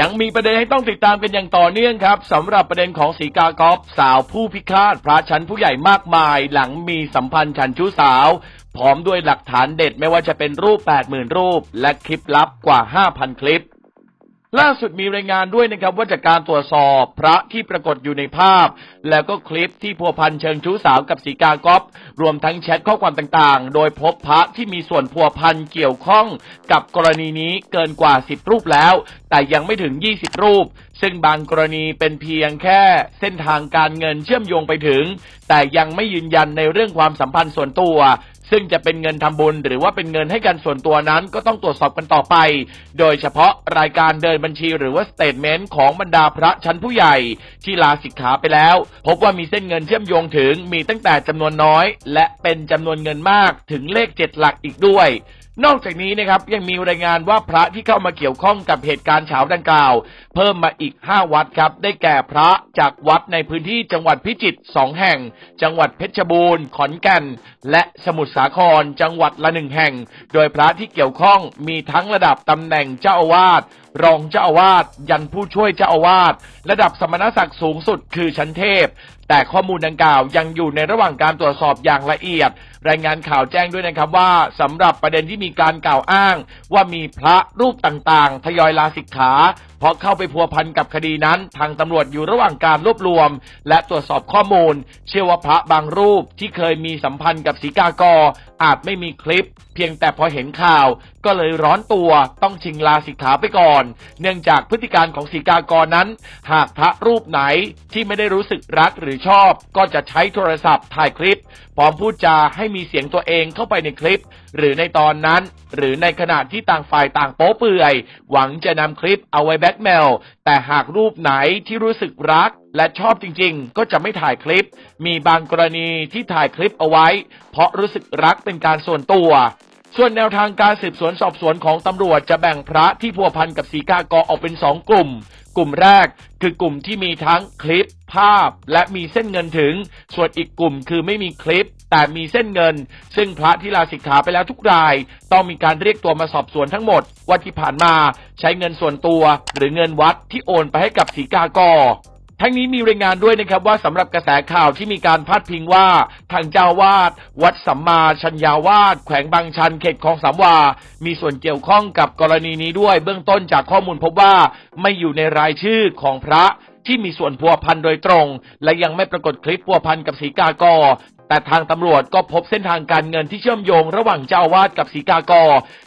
ยังมีประเด็นให้ต้องติดตามกันอย่างต่อเนื่องครับสำหรับประเด็นของสีกากอฟสาวผู้พิฆาตพระชั้นผู้ใหญ่มากมาย หลังมีสัมพันธ์ฉันชู้สาว พร้อมด้วยหลักฐานเด็ดไม่ว่าจะเป็นรูป 80,000 รูป และคลิปลับกว่า 5,000 คลิป ล่าสุดมีรายงานด้วยนะครับว่าจากการตรวจสอบพระที่ปรากฏอยู่ในภาพ แล้วก็คลิปที่พัวพันเชิงชู้สาวกับสีกากอฟรวมทั้งแชทข้อความต่างๆ โดยพบพระที่มีส่วนพัวพันเกี่ยวข้องกับกรณีนี้เกินกว่า 10 รูปแล้ว แต่ยังไม่ถึง 20 รูป ซึ่งบางกรณีเป็นเพียงแค่เส้นทางการเงินเชื่อมโยงไปถึง แต่ยังไม่ยืนยันในเรื่องความสัมพันธ์ส่วนตัว ซึ่งจะเป็นเงินทำบุญหรือว่าเป็นเงินให้กันส่วนตัวนั้นก็ต้องตรวจสอบกันต่อไป โดยเฉพาะรายการเดินบัญชีหรือว่าสเตทเมนต์ของบรรดาพระชั้นผู้ใหญ่ที่ลาสิกขาไปแล้ว พบว่ามีเส้นเงินเชื่อมโยงถึงมีตั้งแต่จำนวนน้อย และเป็นจำนวนเงินมากถึงเลขเจ็ดหลักอีกด้วย นอกจากนี้นะครับยังมีรายงานว่าพระที่เข้ามาเกี่ยวข้องกับเหตุการณ์เฉาดังกล่าว เพิ่มมาอีก 5 วัดครับ ได้แก่พระจากวัดในพื้นที่จังหวัดพิจิตร2แห่ง จังหวัดเพชรบูรณ์ ขอนแก่น และสมุทรสาคร จังหวัดละหนึ่งแห่ง โดยพระที่เกี่ยวข้องมีทั้งระดับตำแหน่งเจ้าอาวาสรองเจ้าอาวาสยันผู้ช่วยเจ้าอาวาสระดับสมณศักดิ์สูงสุดคือชั้นเทพ แต่ข้อมูลดังกล่าวยังอยู่ในระหว่างการตรวจสอบอย่างละเอียด รายงานข่าวแจ้งด้วยนะครับว่าสำหรับประเด็นที่มีการกล่าวอ้าง ว่ามีพระรูปต่างๆ ทยอยลาสิกขา เพราะเข้าไปพัวพันกับคดีนั้น ทางตำรวจอยู่ระหว่างการรวบรวม และตรวจสอบข้อมูล เชื่อว่าพระบางรูปที่เคยมีสัมพันธ์กับสีกากออาจไม่มีคลิป เพียงแต่พอเห็นข่าว ก็เลยร้อนตัวต้องชิงลาสิกขาไปก่อนเนื่องจากพฤติการของสีกากรนั้น หากพระรูปไหนที่ไม่ได้รู้สึกรักหรือชอบ ก็จะใช้โทรศัพท์ถ่ายคลิปพร้อมพูดจาให้มีเสียงตัวเองเข้าไปในคลิป หรือในตอนนั้น หรือในขณะที่ต่างฝ่ายต่างโป๊เปื่อย หวังจะนำคลิปเอาไว้แบ็กเมลแต่หากรูปไหนที่รู้สึกรักและชอบจริงๆ ก็จะไม่ถ่ายคลิป มีบางกรณีที่ถ่ายคลิปเอาไว้ เพราะรู้สึกรักเป็นการส่วนตัว ส่วนแนวทางการสืบสวนสอบสวนของตำรวจจะแบ่งพระที่พัวพันกับสีกากอออกเป็นสองกลุ่ม กลุ่มแรกคือกลุ่มที่มีทั้งคลิป ภาพ และมีเส้นเงินถึง ส่วนอีกกลุ่มคือไม่มีคลิป แต่มีเส้นเงิน ซึ่งพระที่ลาสิกขาไปแล้วทุกราย ต้องมีการเรียกตัวมาสอบสวนทั้งหมดว่าที่ผ่านมาใช้เงินส่วนตัวหรือเงินวัดที่โอนไปให้กับสีกากอ ทั้งนี้มีรายงานด้วยนะครับว่าสำหรับกระแสข่าวที่มีการพาดพิงว่าทางเจ้าวาด วัดสัมมาชัญญาวาสแขวงบางชันเขตคลองสามวา มีส่วนเกี่ยวข้องกับกรณีนี้ด้วย เบื้องต้นจากข้อมูลพบว่าไม่อยู่ในรายชื่อของพระ ที่มีส่วนพัวพันโดยตรง และยังไม่ปรากฏคลิปพัวพันกับสีกากอแต่ทางตำรวจก็พบเส้นทางการเงินที่เชื่อมโยงระหว่างเจ้าวาดกับสีกากอ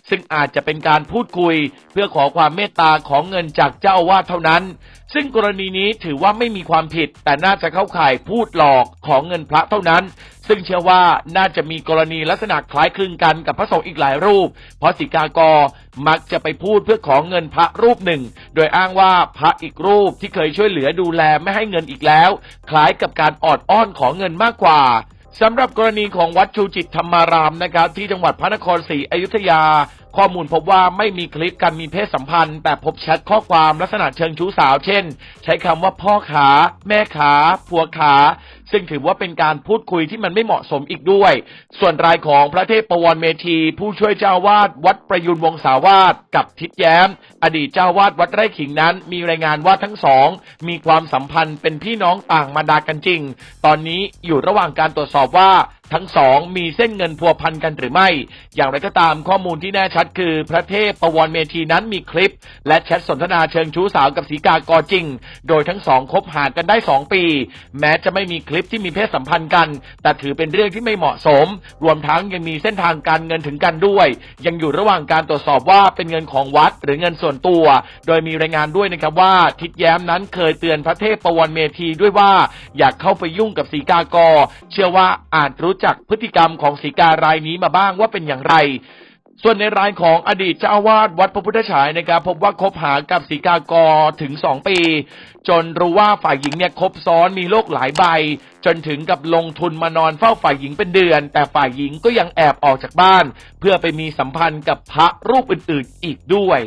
ซึ่งอาจจะเป็นการพูดคุย เพื่อขอความเมตตาของเงินจากเจ้าวาดเท่านั้น ซึ่งกรณีนี้ถือว่าไม่มีความผิด แต่น่าจะเข้าข่ายพูดหลอกของเงินพระเท่านั้น ซึ่งเชื่อว่าน่าจะมีกรณีลักษณะคล้ายคลึงกันกับพระสงฆ์อีกหลายรูป เพราะสิกากรมักจะไปพูดเพื่อขอเงินพระรูปหนึ่ง โดยอ้างว่าพระอีกรูปที่เคยช่วยเหลือดูแลไม่ให้เงินอีกแล้ว คล้ายกับการออดอ้อนของเงินมากกว่าสำหรับกรณีของวัดชูจิตธรรมารามนะครับที่จังหวัดพระนครศรีอยุธยา ข้อมูลพบว่าไม่มีคลิปการมีเพศสัมพันธ์ แต่พบแชทข้อความลักษณะเชิงชู้สาว เช่น ใช้คำว่าพ่อขา แม่ขา ผัวขา ซึ่งถือว่าเป็นการพูดคุยที่มันไม่เหมาะสมอีกด้วย ส่วนรายของพระเทพประวรเมธี ผู้ช่วยเจ้าวาดวัดประยุนวงศาวาสกับทิศแย้ม อดีตเจ้าวาดวัดไร่ขิงนั้น มีรายงานว่าทั้งสอง มีความสัมพันธ์เป็นพี่น้องต่างมารดากันจริง ตอนนี้อยู่ระหว่างการตรวจสอบว่า ทั้งสองมีเส้นเงินพัวพันกันหรือไม่ อย่างไรก็ตามข้อมูลที่แน่ชัดคือพระเทพประวรเมธีนั้นมีคลิป และแชทสนทนาเชิงชู้สาวกับสีกากอจริง โดยทั้งสองคบหากันได้2ปี แม้จะไม่มีคลิปที่มีเพศสัมพันธ์กัน แต่ถือเป็นเรื่องที่ไม่เหมาะสม รวมทั้งยังมีเส้นทางการเงินถึงกันด้วย ยังอยู่ระหว่างการตรวจสอบว่าเป็นเงินของวัดหรือเงินส่วนตัว โดยมีรายงานด้วยนะครับว่าทิศแย้มนั้นเคยเตือนพระเทพประวรเมธีด้วยว่า อยากเข้าไปยุ่งกับสีกากอ เชื่อว่าอาจรู้จักพฤติกรรมของสีการายนี้มาบ้างว่าเป็นอย่างไร ส่วนในรายของอดีตเจ้าอาวาสวัดพระพุทธฉายนะครับ พบว่าคบหากับสีกากอถึง2ปี จนรู้ว่าฝ่ายหญิงเนี่ยคบซ้อนมีโรคหลายใบ จนถึงกับลงทุนมานอนเฝ้าฝ่ายหญิงเป็นเดือน แต่ฝ่ายหญิงก็ยังแอบออกจากบ้าน เพื่อไปมีสัมพันธ์กับพระรูปอื่นๆอีกด้วย